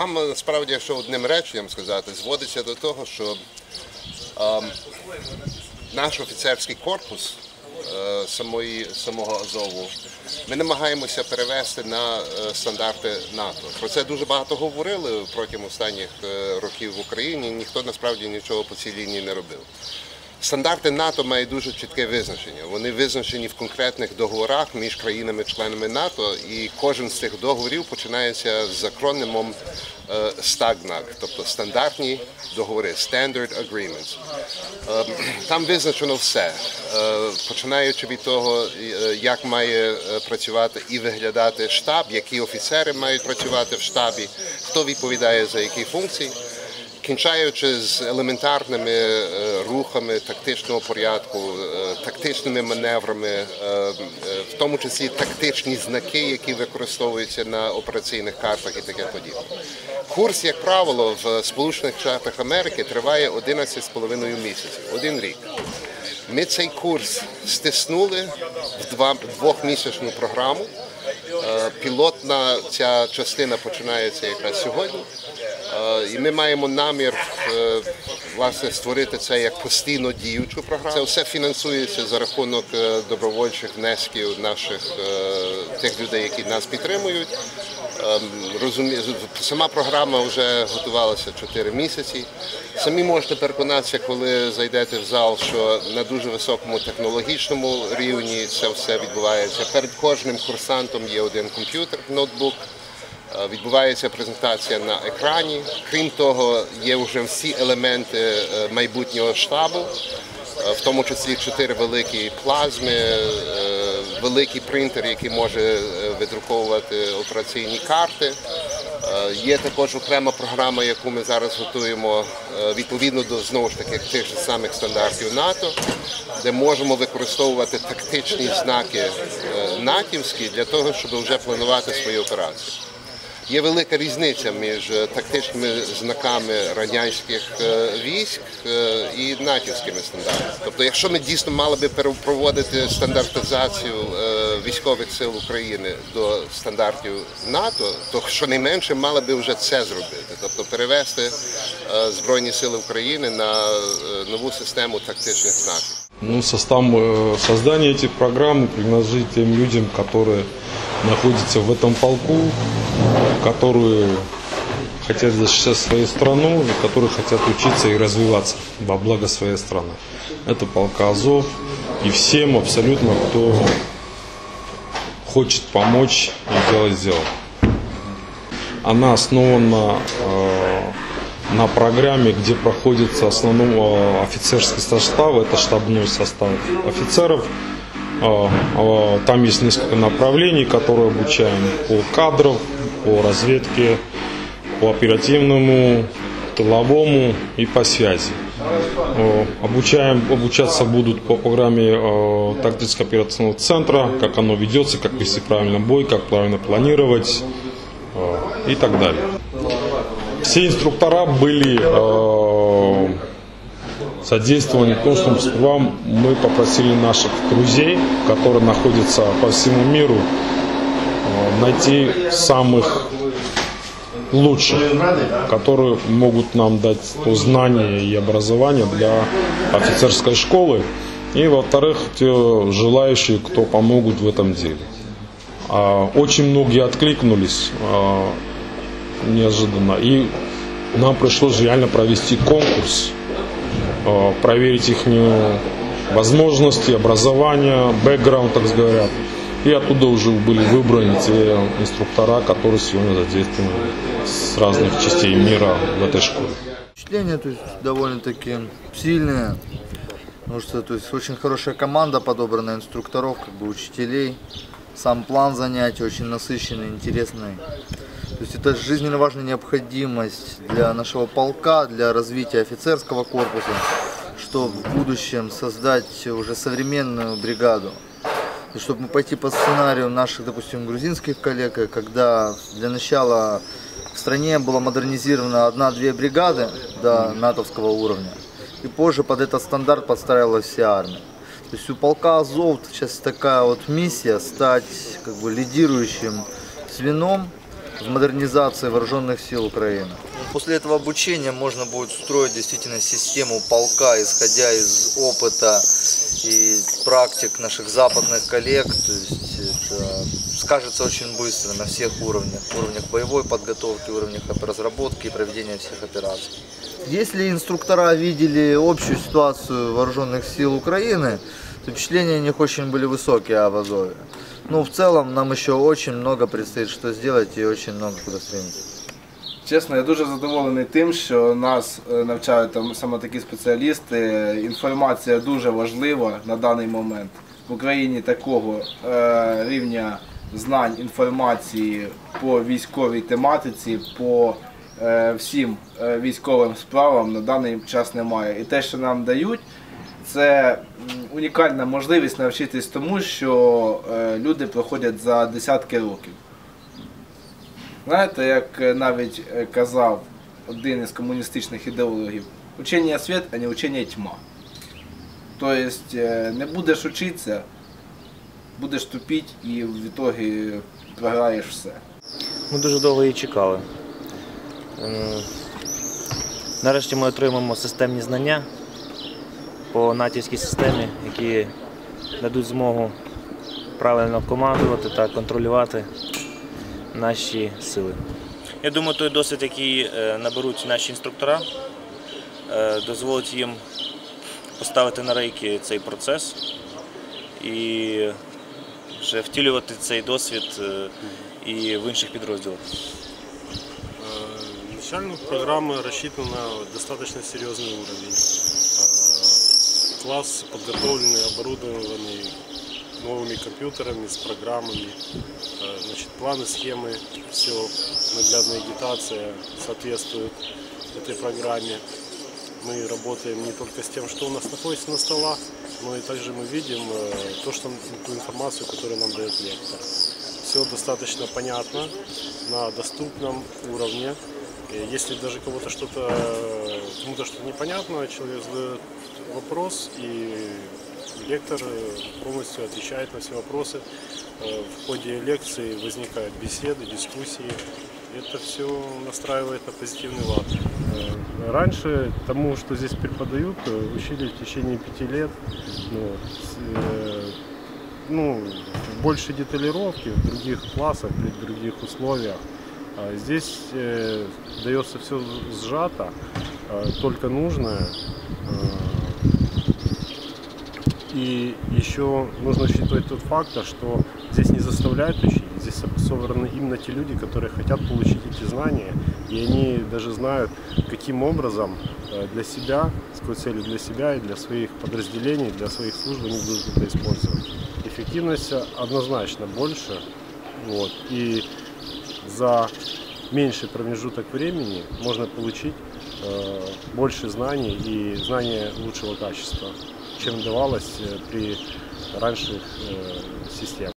Програма насправді, якщо одним реченням сказати, зводиться до того, що ем, наш офіцерський корпус е, самої, самого Азову ми намагаємося перевести на е, стандарти НАТО. Про це дуже багато говорили протягом останніх е, років в Україні. Ніхто насправді нічого по цій лінії не робив. Стандарти НАТО мають дуже чітке визначення. Вони визначені в конкретних договорах між країнами-членами НАТО, і кожен з цих договорів починається з акронімом е, STAGNAG, тобто стандартні договори, Standard Agreements. Е, Там визначено все, е, починаючи від того, е, як має е, працювати і виглядати штаб, які офіцери мають працювати в штабі, хто відповідає за які функції кінчаючи з елементарними е, рухами тактичного порядку, е, тактичними маневрами, е, в тому числі тактичні знаки, які використовуються на операційних картах і таке подібне. Курс, як правило, в Сполучених Штатах Америки триває 11,5 місяців, один рік. Ми цей курс стиснули в два двохмісячну програму. Пілотна ця частина починається якраз сьогодні. І ми маємо намір е, власне створити це як постійно діючу програму. Це все фінансується за рахунок е, добровольчих внесків наших е, тих людей, які нас підтримують. Ем, Сама програма вже готувалася 4 місяці. Самі можете переконатися, коли зайдете в зал, що на дуже високому технологічному рівні це все відбувається. Перед кожним курсантом є один комп'ютер, ноутбук. Е, Відбувається презентація на екрані. Крім того, є вже всі елементи е, майбутнього штабу, е, в тому числі чотири великі плазми, великий принтер, який може видруковувати операційні карти. Є також окрема програма, яку ми зараз готуємо відповідно до знову ж таки тих же самих стандартів НАТО, де можемо використовувати тактичні знаки натівські для того, щоб вже планувати свої операції. Є велика різниця між е, тактичними знаками радянських е, військ е, і натівськими стандартами. Тобто, якщо ми дійсно мали би пере- проводити стандартизацію е, військових сил України до стандартів НАТО, то щонайменше мали би вже це зробити, тобто перевести е, Збройні Сили України на е, нову систему тактичних знаків. Ну, состав э, создания этих программ принадлежит тем людям, которые находятся в этом полку, которые хотят защищать свою страну и которые хотят учиться и развиваться во благо своей страны. Это полк Азов и всем абсолютно, кто хочет помочь и делать дело. Она основана э, на программе, где проходится основной э, офицерский состав, это штабной состав офицеров. Э, э, Там есть несколько направлений, которые обучаем по кадрам, по разведке, по оперативному, тыловому и по связи. Э, Обучаем, обучаться будут по программе тактического операционного центра, как оно ведется, как вести правильно бой, как правильно планировать и так далее. Все инструктора были э, задействованы в том, что сперва мы попросили наших друзей, которые находятся по всему миру, э, найти самых лучших, которые могут нам дать то знание и образование для офицерской школы. И, во-вторых, те желающие, кто помогут в этом деле. А, Очень многие откликнулись а, неожиданно. И нам пришлось реально провести конкурс, проверить их возможности, образование, бэкграунд, так говорят. И оттуда уже были выбраны те инструктора, которые сегодня задействованы с разных частей мира в этой школе. Впечатления то есть, довольно-таки сильные, потому что то есть, очень хорошая команда подобрана инструкторов, как бы учителей. Сам план занятий очень насыщенный, интересный. То есть это жизненно важная необходимость для нашего полка, для развития офицерского корпуса, что в будущем создать уже современную бригаду. И чтобы пойти по сценарию наших, допустим, грузинских коллег, когда для начала в стране была модернизирована одна-две бригады до натовского уровня, и позже под этот стандарт подстраивалась вся армия. То есть у полка Азов сейчас такая вот миссия стать как бы лидирующим звеном в модернизации вооруженных сил Украины. После этого обучения можно будет строить действительно систему полка, исходя из опыта и практик наших западных коллег. То есть это скажется очень быстро на всех уровнях. Уровнях боевой подготовки, уровнях разработки и проведения всех операций. Если инструктора видели общую ситуацию вооруженных сил Украины, то впечатления у них очень были высокие об Азове. Ну, в целом, нам еще очень много предстоит что сделать и очень много куда стремиться. Чесно, я дуже задоволений тим, що нас е, навчають там саме такі спеціалісти. Інформація дуже важлива на даний момент. В Україні такого е, рівня знань інформації по військовій тематиці, по е, всім е, військовим справам на даний час немає. І те, що нам дають, це унікальна можливість навчитись тому, що е, люди проходять за десятки років. Знаєте, як е, навіть е, казав один із комуністичних ідеологів, учення світ, а не учення тьма. Тобто не будеш учитися, будеш тупіть і в ітогі програєш все. Ми дуже довго її чекали. Нарешті ми отримаємо системні знання по натівській системі, які дадуть змогу правильно командувати та контролювати наші сили. Я думаю, той досвід, який е, наберуть наші інструктора, е, дозволить їм поставити на рейки цей процес і вже втілювати цей досвід е, і в інших підрозділах. Э, Начально программа на достаточно серьезный уровень. Э, Класс подготовленный, оборудованный новыми компьютерами, с программами. Э, Значит, планы, схемы, все, наглядная агитация соответствует этой программе. Мы работаем не только с тем, что у нас находится на столах, но и также мы видим э, то, что, ту информацию, которую нам дает лектор. Все достаточно понятно, на доступном уровне. И Если даже кого-то что-то, э, кому-то что-то непонятно, человек задает вопрос, и лектор полностью отвечает на все вопросы. Э, В ходе лекции возникают беседы, дискуссии. Это все настраивает на позитивный лад. Э, Раньше тому, что здесь преподают, э, учили в течение пяти лет. Ну, ну, в большей деталировке, в других классах, при других условиях. А Здесь э, дается все сжато, э, только нужное. Э, И еще нужно учитывать тот фактор, что здесь не заставляют учить, здесь собраны именно те люди, которые хотят получить эти знания, и они даже знают, каким образом э, для себя, с какой целью для себя и для своих подразделений, для своих служб они будут это использовать. Эффективность однозначно больше, вот, и за меньший промежуток времени можно получить э, больше знаний и знания лучшего качества, чем давалось э, при раньших э, системах.